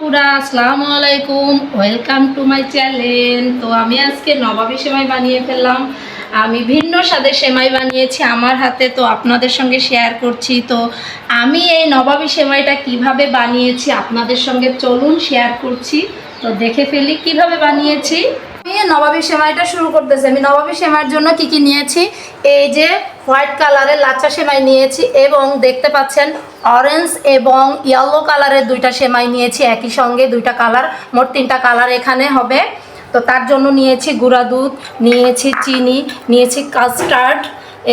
পুরা আসসালামু আলাইকুম ওয়েলকাম টু মাই চ্যানেল তো আমি আজকে নবাবী সেমাই বানিয়ে ফেললাম। আমি ভিন্ন স্বাদের সেমাই বানিয়েছি আমার হাতে, তো আপনাদের সঙ্গে শেয়ার করছি। তো আমি এই নবাবী সেমাইটা কীভাবে বানিয়েছি আপনাদের সঙ্গে চলুন শেয়ার করছি। তো দেখে ফেলি কীভাবে বানিয়েছি। নবাবী সেমাইটা শুরু করতেছি। আমি নবাবী সেমাইয়ের জন্য কি কি নিয়েছি? এই যে হোয়াইট কালারের লাচ্চা সেমাই নিয়েছি এবং দেখতে পাচ্ছেন অরেঞ্জ এবং ইয়েলো কালারের দুইটা সেমাই নিয়েছি। একই সঙ্গে দুইটা কালার, মোট তিনটা কালার এখানে হবে। তো তার জন্য নিয়েছি গুঁড়া দুধ, নিয়েছি চিনি, নিয়েছি কাস্টার্ড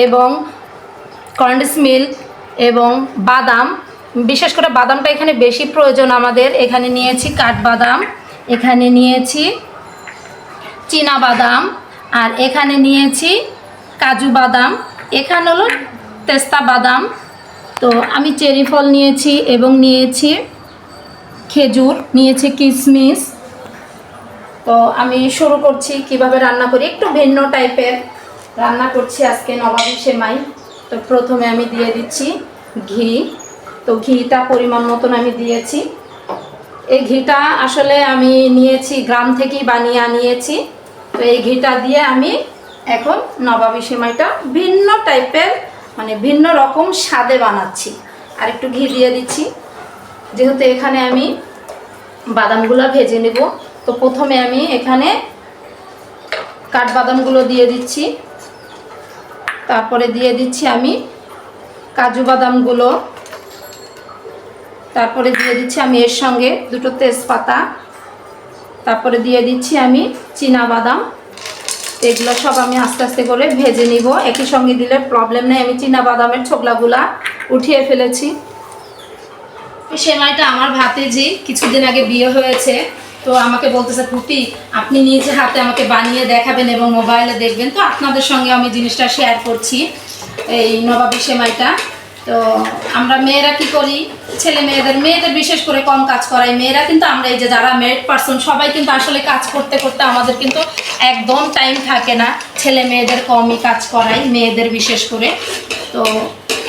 এবং কন্ডেন্স মিল্ক এবং বাদাম। বিশেষ করে বাদামটা এখানে বেশি প্রয়োজন আমাদের। এখানে নিয়েছি কাঠবাদাম, এখানে নিয়েছি চীনা বাদাম, আর এখানে নিয়েছি কাজু বাদাম। এখানে হলো তেস্তা বাদাম। তো আমি চেরি ফল নিয়েছি এবং নিয়েছি খেজুর, নিয়েছি কিশমিশ তো আমি শুরু করছি কীভাবে রান্না করি। একটু ভিন্ন টাইপের রান্না করছি আজকে নবাবী সেমাই। তো প্রথমে আমি দিয়ে দিচ্ছি ঘি। তো ঘিটা পরিমাণ মতন আমি দিয়েছি। এই ঘিটা আসলে আমি নিয়েছি, গ্রাম থেকেই বানিয়ে আনিয়েছি। তো এই ঘিটা দিয়ে আমি এখন নবাবী সেমাইটা ভিন্ন টাইপের মানে ভিন্ন রকম স্বাদে বানাচ্ছি। আর একটু ঘি দিয়ে দিচ্ছি। যেহেতু এখানে আমি বাদামগুলো ভেজে নেব, তো প্রথমে আমি এখানে কাঠবাদামগুলো দিয়ে দিচ্ছি। তারপরে দিয়ে দিচ্ছি আমি কাজু বাদামগুলো। তারপরে দিয়ে দিচ্ছি আমি এর সঙ্গে দুটো তেজপাতা। তারপরে দিয়ে দিচ্ছি আমি চীনা বাদাম। এগুলো সব আমি আস্তে আস্তে করে ভেজে নিব। একই সঙ্গে দিলে প্রবলেম নেই। আমি চীনা বাদামের ছোকলাগুলা উঠিয়ে ফেলেছি। সেমাইটা আমার ভাতিজি কিছুদিন আগে বিয়ে হয়েছে। তো আমাকে বলতেছে, ফুপি, আপনি নিজে হাতে আমাকে বানিয়ে দেখাবেন এবং মোবাইলে দেখবেন। তো আপনাদের সঙ্গে আমি জিনিসটা শেয়ার করছি এই নবাবী সেমাইটা। তো আমরা মেয়েরা কি করি? ছেলে মেয়েদের মেয়েদের বিশেষ করে কম কাজ করাই মেয়েরা, কিন্তু আমরা এই যে যারা মেরিড পার্সন সবাই কিন্তু আসলে কাজ করতে করতে আমাদের কিন্তু একদম টাইম থাকে না। ছেলে মেয়েদের কমই কাজ করাই মেয়েদের বিশেষ করে। তো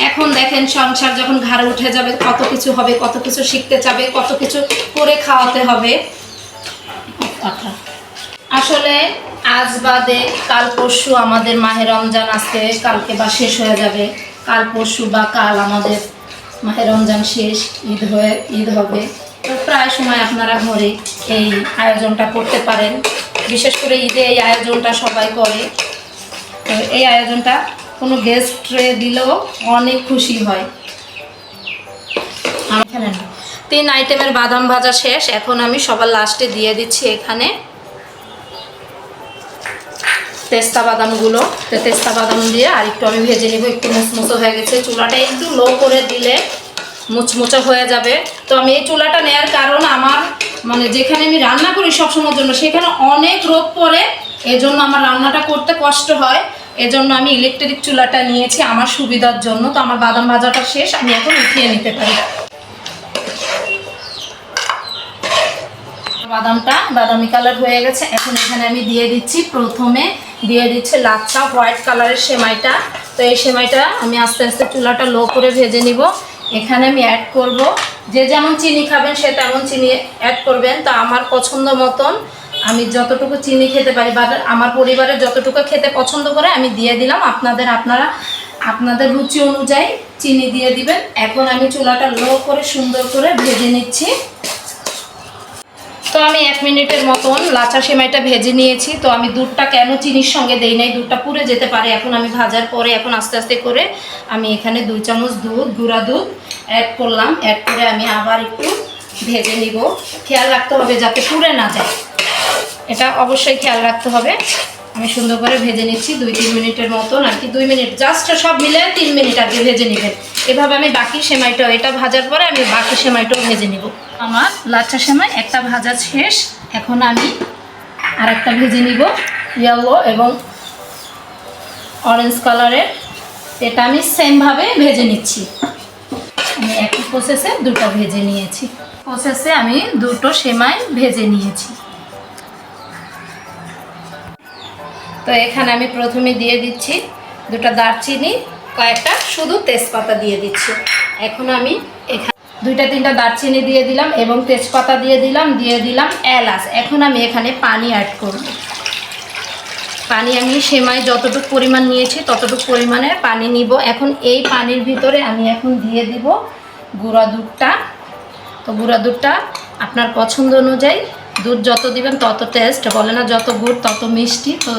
এখন দেখেন সংসার যখন ঘাড়ে উঠে যাবে, কত কিছু হবে, কত কিছু শিখতে যাবে কত কিছু করে খাওয়াতে হবে। কথা। আসলে আজ বাদে কাল পরশু আমাদের মাহে রমজান আজকে কালকে বা শেষ হয়ে যাবে। কাল পরশু বা কাল আমাদের মাহে রমজান শেষ, ঈদ হয়ে, ঈদ হবে। তো প্রায় সময় আপনারা ঘরে এই আয়োজনটা করতে পারেন। বিশেষ করে ঈদে এই আয়োজনটা সবাই করে। তো এই আয়োজনটা কোনো গেস্টরে দিলেও অনেক খুশি হয়। তিন আইটেমের বাদাম ভাজা শেষ। এখন আমি সবার লাস্টে দিয়ে দিচ্ছি এখানে। তেস্তা বাদামগুলো। তেস্তা বাদাম দিয়ে আর একটু আমি ভেজে নিব, একটু মুচমুচো হয়ে গেছে। চুলাটা একটু লো করে দিলে মুচমুচো হয়ে যাবে। তো আমি এই চুলাটা নেওয়ার কারণ আমার মানে যেখানে আমি রান্না করি সবসময়ের জন্য, সেখানে অনেক রোগ পড়ে। এজন্য আমার রান্নাটা করতে কষ্ট হয়। এজন্য আমি ইলেকট্রিক চুলাটা নিয়েছি আমার সুবিধার জন্য। তো আমার বাদাম ভাজাটা শেষ, আমি এখন উঠিয়ে নিতে পারি। বাদামটা, বাদামি কালার হয়ে গেছে। এখন এখানে আমি দিয়ে দিচ্ছি প্রথমে, দিয়ে দিচ্ছে লাচ্চা হোয়াইট কালারের সেমাইটা। তো এই সেমাইটা আমি আস্তে আস্তে চুলাটা লো করে ভেজে নিব। এখানে আমি অ্যাড করব। যে যেমন চিনি খাবেন, সে তেমন চিনি অ্যাড করবেন। তো আমার পছন্দ মতন আমি যতটুকু চিনি খেতে পারি, বা আমার পরিবারের যতটুকু খেতে পছন্দ করে, আমি দিয়ে দিলাম। আপনাদের, আপনারা, আপনাদের রুচি অনুযায়ী চিনি দিয়ে দিবেন। এখন আমি চুলাটা লো করে সুন্দর করে ভেজে নিচ্ছি। তো আমি এক মিনিটের মতন লাচা সেমাইটা ভেজে নিয়েছি। তো আমি দুধটা কেন চিনির সঙ্গে দেই নাই? দুধটা পুড়ে যেতে পারে। এখন আমি ভাজার পরে এখন আস্তে আস্তে করে আমি এখানে দুই চামচ দুধ, গুঁড়া দুধ অ্যাড করলাম। অ্যাড করে আমি আবার একটু ভেজে নিব। খেয়াল রাখতে হবে যাতে পুড়ে না যায়। এটা অবশ্যই খেয়াল রাখতে হবে। আমি সুন্দর করে ভেজে নিচ্ছি দুই, তিন মিনিটের মতন, আর কি দুই মিনিট জাস্ট সব মিলে তিন মিনিট আগে ভেজে নেবেন। এভাবে আমি বাকি সেমাইটাও, এটা ভাজার পরে আমি বাকি সেমাইটাও ভেজে নিব। আমার লাচ্চা সেমাই একটা ভাজা শেষ, এখন আমি আর একটা ভেজে নিব ইয়েলো এবং অরেঞ্জ কালারের এটা আমি সেমভাবে ভেজে নিচ্ছি। আমি একই প্রসেসে দুটো ভেজে নিয়েছি। প্রসেসে আমি দুটো সেমাই ভেজে নিয়েছি। তো এখানে আমি প্রথমে দিয়ে দিচ্ছি দুটো দারচিনি, কয়েকটা শুধু তেজপাতা দিয়ে দিচ্ছি। এখন আমি এখানে দুইটা তিনটা দারচিনি দিয়ে দিলাম এবং তেজপাতা দিয়ে দিলাম দিয়ে দিলাম এলাচ। এখন আমি এখানে পানি অ্যাড করব। পানি আমি সেমাই যতটুকু পরিমাণ নিয়েছি ততটুকু পরিমাণে পানি নিব। এখন এই পানির ভিতরে আমি এখন দিয়ে দিব গুঁড়া দুধটা। তো গুঁড়া দুধটা আপনার পছন্দ অনুযায়ী দুধ যত দিবেন তত টেস্ট বলে না যত গুড় তত মিষ্টি। তো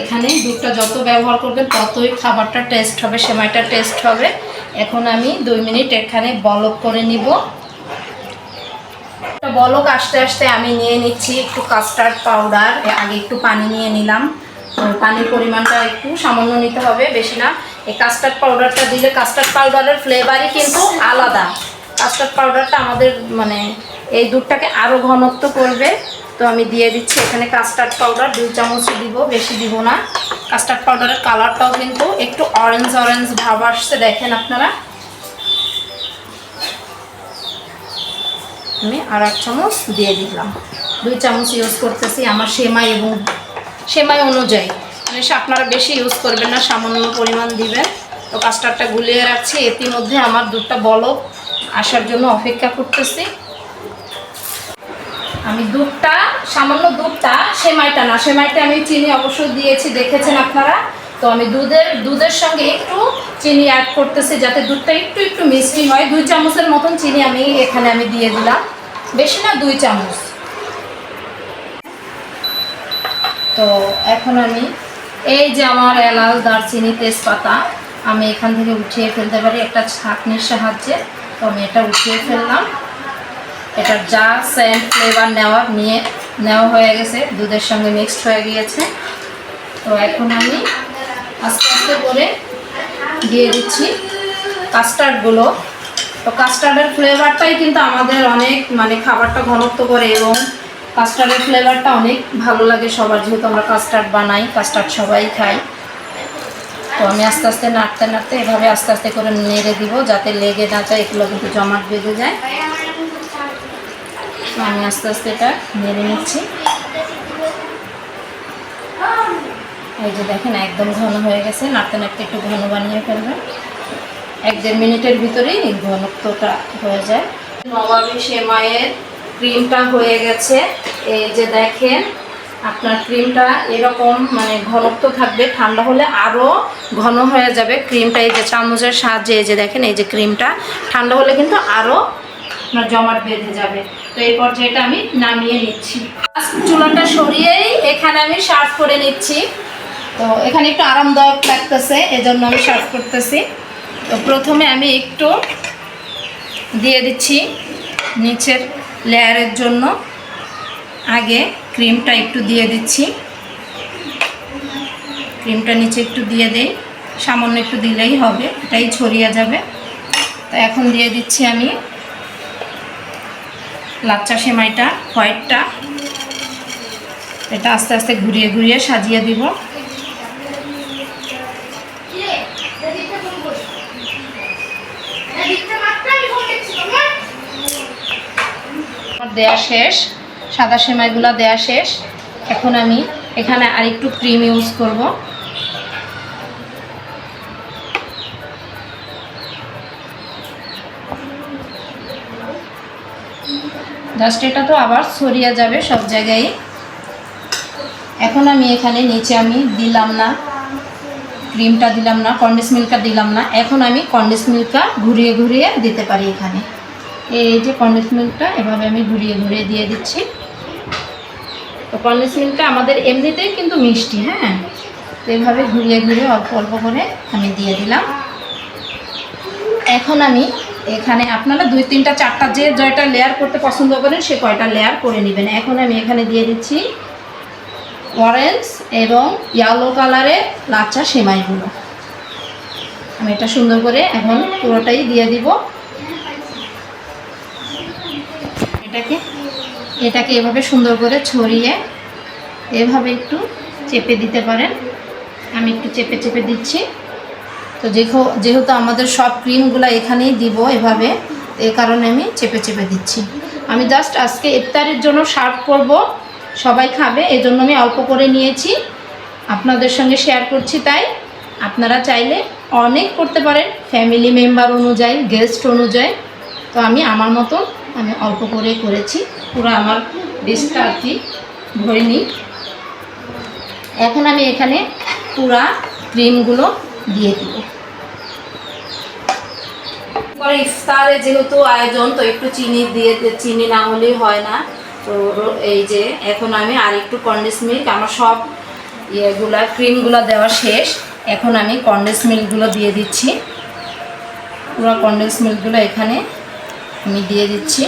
এখানে দুধটা যত ব্যবহার করবেন ততই খাবারটা টেস্ট হবে, সেমাইটা টেস্ট হবে। এখন আমি দুই মিনিট এখানে বলক করে নিব। বলক আস্তে আস্তে আমি নিয়ে নিচ্ছি একটু কাস্টার্ড পাউডার আগে একটু পানি নিয়ে নিলাম। পানির পরিমাণটা একটু সামান্য নিতে হবে, বেশি না। এই কাস্টার্ড পাউডারটা দিলে কাস্টার্ড পাউডারের ফ্লেভারই কিন্তু আলাদা। কাস্টার্ড পাউডারটা আমাদের মানে এই দুধটাকে আরও ঘনত্ব করবে। তো আমি দিয়ে দিচ্ছি এখানে কাস্টার্ড পাউডার দুই চামচ দিব, বেশি দিব না। কাস্টার্ড পাউডারের কালারটাও কিন্তু একটু অরেঞ্জ অরেঞ্জ ভাব আসছে, দেখেন আপনারা। আমি আর এক চামচ দিয়ে দিলাম। দুই চামচ ইউজ করতেছি আমার সেমাই এবং সেমাই অনুযায়ী। মানে আপনারা বেশি ইউজ করবেন না, সামান্য পরিমাণ দিবেন। তো কাস্টারটা গুলিয়ে রাখছি। ইতিমধ্যে আমার দুধটা বলক আসার জন্য অপেক্ষা করতেছি। আমি দুধটা, সামান্য দুধটা, সেমাইটা না, সেমাইটা আমি চিনি অবশ্যই দিয়েছি, দেখেছেন আপনারা। তো আমি দুধের দুধের সঙ্গে একটু চিনি অ্যাড করতেছি যাতে দুধটা একটু একটু মিষ্টি হয়। দুই চামচের মতন চিনি আমি এখানে আমি দিয়ে দিলাম। বেশি না, দুই চামচ। তো এখন আমি এই যে আমার এলাচ, দারচিনি, তেজপাতা, আমি এখান থেকে উঠিয়ে ফেলতে পারি। একটা ছাঁকনির সাহায্যে। তো আমি এটা উঠিয়ে ফেললাম। এটার যা সেন্ট ফ্লেভার নেওয়া নিয়ে নেওয়া হয়ে গেছে, দুধের সঙ্গে মিক্সড হয়ে গিয়েছে। তো এখন আমি আস্তে আস্তে করে দিয়ে দিচ্ছি কাস্টার্ডগুলো তো কাস্টার্ডের ফ্লেভারটাই কিন্তু আমাদের অনেক মানে খাবারটা ঘনত্ব করে এবং কাস্টার্ডের ফ্লেভারটা অনেক ভালো লাগে সবার, যেহেতু আমরা কাস্টার্ড বানাই কাস্টার্ড সবাই খাই। তো আমি আস্তে আস্তে নাড়তে নাড়তে এভাবে আস্তে আস্তে করে নেড়ে দিব, যাতে লেগে না যায়, এগুলো কিন্তু জমাট বেঁধে যায়। তো আমি আস্তে আস্তে এটা নেড়ে নিচ্ছি। এই যে দেখেন, একদম ঘন হয়ে গেছে। নাড়তে নাড়তে একটু ঘন বানিয়ে ফেলবেন। এক দেড় মিনিটের ভিতরেই ঘনত্বটা হয়ে যায়। নবাবী সেমাইয়ের ক্রিমটা হয়ে গেছে। এই যে দেখেন, আপনার ক্রিমটা এরকম মানে ঘনত্ব থাকবে। ঠান্ডা হলে আরও ঘন হয়ে যাবে। ক্রিমটা এই যে চামচের সাহায্যে এই যে দেখেন, এই যে ক্রিমটা ঠান্ডা হলে কিন্তু আরও আপনার জমাট বেঁধে যাবে। তো এই পর্যায়েটা আমি নামিয়ে নিচ্ছি। চুলাটা সরিয়েই এখানে আমি সার্ভ করে নিচ্ছি। তো এখানে একটু আরামদায়ক লাগতেছে, এজন্য আমি সার্ভ করতেছি। তো প্রথমে আমি একটু দিয়ে দিচ্ছি নিচের লেয়ারের জন্য। আগে ক্রিমটা একটু দিয়ে দিচ্ছি। ক্রিমটা নিচে একটু দিয়ে দেই। সামান্য একটু দিলেই হবে, এটাই ছড়িয়ে যাবে। তো এখন দিয়ে দিচ্ছি আমি লাচ্চা সেমাইটা, হোয়াইটটা। এটা আস্তে আস্তে ঘুরিয়ে ঘুরিয়ে সাজিয়ে দিব। দেয়া শেষ, সাদা সেমাইগুলো দেয়া শেষ। এখন আমি এখানে আরেকটু ক্রিম ইউজ করব। জাস্ট এটা তো আবার ছড়িয়ে যাবে সব জায়গায়। এখন আমি এখানে নিচে আমি দিলাম না, ক্রিমটা দিলাম না, কন্ডেন্স মিল্কটা দিলাম না। এখন আমি কন্ডেন্স মিল্কটা ঘুরিয়ে ঘুরিয়ে দিতে পারি এখানে। এই যে কন্ডেন্স মিল্কটা এভাবে আমি ঘুরিয়ে ঘুরিয়ে দিয়ে দিচ্ছি। তো কন্ডেন্স মিল্কটা আমাদের এমনিতেই কিন্তু মিষ্টি হ্যাঁ? তো এভাবে ঘুরিয়ে ঘুরিয়ে অল্প অল্প করে আমি দিয়ে দিলাম। এখন আমি এখানে আপনারা দুই, তিনটা, চারটা যে জয়টা লেয়ার করতে পছন্দ করেন, সে কয়টা লেয়ার করে নেবেন। এখন আমি এখানে দিয়ে দিচ্ছি অরেঞ্জ এবং ইয়েলো কালারের লাচ্চা সেমাইগুলো। আমি এটা সুন্দর করে এখন পুরোটাই দিয়ে দিব। এটাকে এটাকে এভাবে সুন্দর করে ছড়িয়ে এভাবে একটু চেপে দিতে পারেন। আমি একটু চেপে চেপে দিচ্ছি। তো যেহেতু আমাদের সব ক্রিমগুলো এখানেই দিব এভাবে, এ কারণে আমি চেপে চেপে দিচ্ছি। আমি জাস্ট আজকে ইফতারের জন্য সার্ভ করব, সবাই খাবে, এজন্য আমি অল্প করে নিয়েছি। আপনাদের সঙ্গে শেয়ার করছি তাই। আপনারা চাইলে অনেক করতে পারেন ফ্যামিলি মেম্বার অনুযায়ী গেস্ট অনুযায়ী। তো আমি আমার মতন আমি অল্প করে করেছি, পুরো আমার ডিশটা আর কি ভরিনি এখন আমি এখানে পুরা ক্রিমগুলো দিয়ে দিব। পরে ইফতারে যেহেতু আয়োজন, তো একটু চিনি দিয়ে চিনি না হলেই হয় না। তো এই যে এখন আমি আর একটু কন্ডেন্স মিল্ক আমার সব ইয়েগুলা ক্রিমগুলো দেওয়া শেষ। এখন আমি কন্ডেন্স মিল্কগুলো দিয়ে দিচ্ছি। পুরো কন্ডেন্স মিল্কগুলো এখানে আমি দিয়ে দিচ্ছি।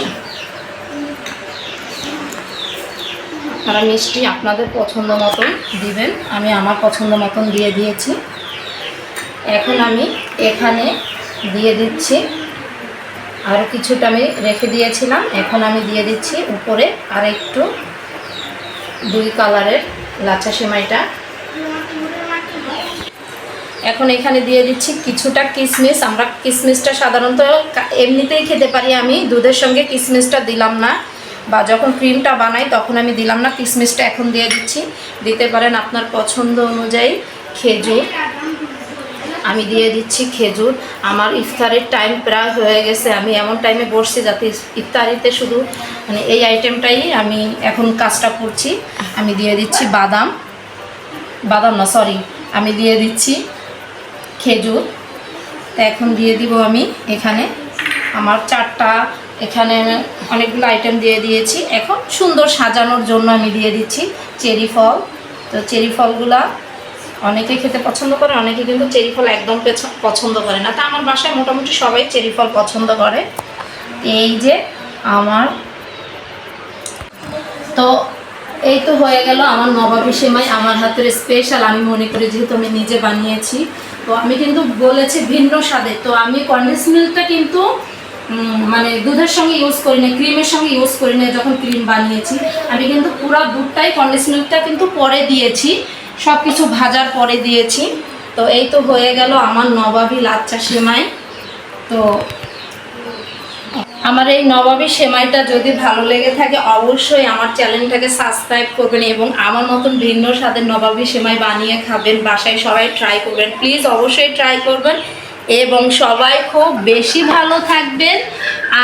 আপনারা মিষ্টি আপনাদের পছন্দ মতন দিবেন। আমি আমার পছন্দ মতন দিয়ে দিয়েছি। এখন আমি এখানে দিয়ে দিচ্ছি। আরও কিছুটা আমি রেখে দিয়েছিলাম, এখন আমি দিয়ে দিচ্ছি উপরে আর একটু দুই কালারের লাচা সেমাইটা। এখন এখানে দিয়ে দিচ্ছি কিছুটা কিশমিশ আমরা কিশমিশটা সাধারণত এমনিতেই খেতে পারি আমি, দুধের সঙ্গে কিশমিশটা দিলাম না। বা যখন ক্রিমটা বানাই তখন আমি দিলাম না কিশমিশটা এখন দিয়ে দিচ্ছি। দিতে পারেন আপনার পছন্দ অনুযায়ী খেজুর। আমি দিয়ে দিচ্ছি খেজুর। আমার ইফতারের টাইম প্রায় হয়ে গেছে। আমি এমন টাইমে বসছি যাতে ইফতারিতে শুধু মানে এই আইটেমটাই আমি এখন কাজটা করছি। আমি দিয়ে দিচ্ছি বাদাম। বাদাম না সরি আমি দিয়ে দিচ্ছি খেজুর। তা এখন দিয়ে দিব আমি এখানে আমার চারটা। এখানে অনেকগুলো আইটেম দিয়ে দিয়েছি। এখন সুন্দর সাজানোর জন্য আমি দিয়ে দিচ্ছি চেরি ফল। তো চেরি ফলগুলা অনেকে খেতে পছন্দ করে, অনেকে কিন্তু চেরি ফল একদম পেছ- পছন্দ করে না। তা আমার বাসায় মোটামুটি সবাই চেরি ফল পছন্দ করে। এই যে আমার। তো এই তো হয়ে গেল আমার নবাবী সেমাই, আমার হাতের স্পেশাল আমি মনে করি যেহেতু আমি নিজে বানিয়েছি, তো আমি কিন্তু বলেছি ভিন্ন স্বাদে। তো আমি কন্ডেন্স মিল্কটা কিন্তু মানে দুধের সঙ্গে ইউজ করি না ক্রিমের সঙ্গে ইউজ করি না যখন ক্রিম বানিয়েছি। আমি কিন্তু পুরো দুধটাই কন্ডেন্স মিল্কটা কিন্তু পরে দিয়েছি। সব কিছু ভাজার পরে দিয়েছি। তো এই তো হয়ে গেল আমার নবাবী লাচ্চা সেমাই। তো আমার এই নবাবী সেমাইটা যদি ভালো লেগে থাকে, অবশ্যই আমার চ্যানেলটাকে সাবস্ক্রাইব করবেন এবং আমার মতন ভিন্ন স্বাদের নবাবী সেমাই বানিয়ে খাবেন, বাসায় সবাই ট্রাই করবেন। প্লিজ অবশ্যই ট্রাই করবেন এবং সবাই খুব বেশি ভালো থাকবেন।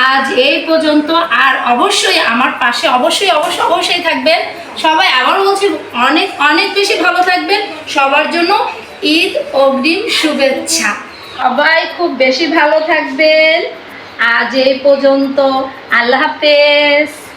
আজ এই পর্যন্ত আর অবশ্যই আমার পাশে অবশ্যই অবশ্যই অবশ্যই থাকবেন। সবাই আবার বলছি, অনেক অনেক বেশি ভালো থাকবেন। সবার জন্য ঈদ অগ্রিম শুভেচ্ছা। সবাই খুব বেশি ভালো থাকবেন। আজ এই পর্যন্ত। আল্লাহ হাফেজ।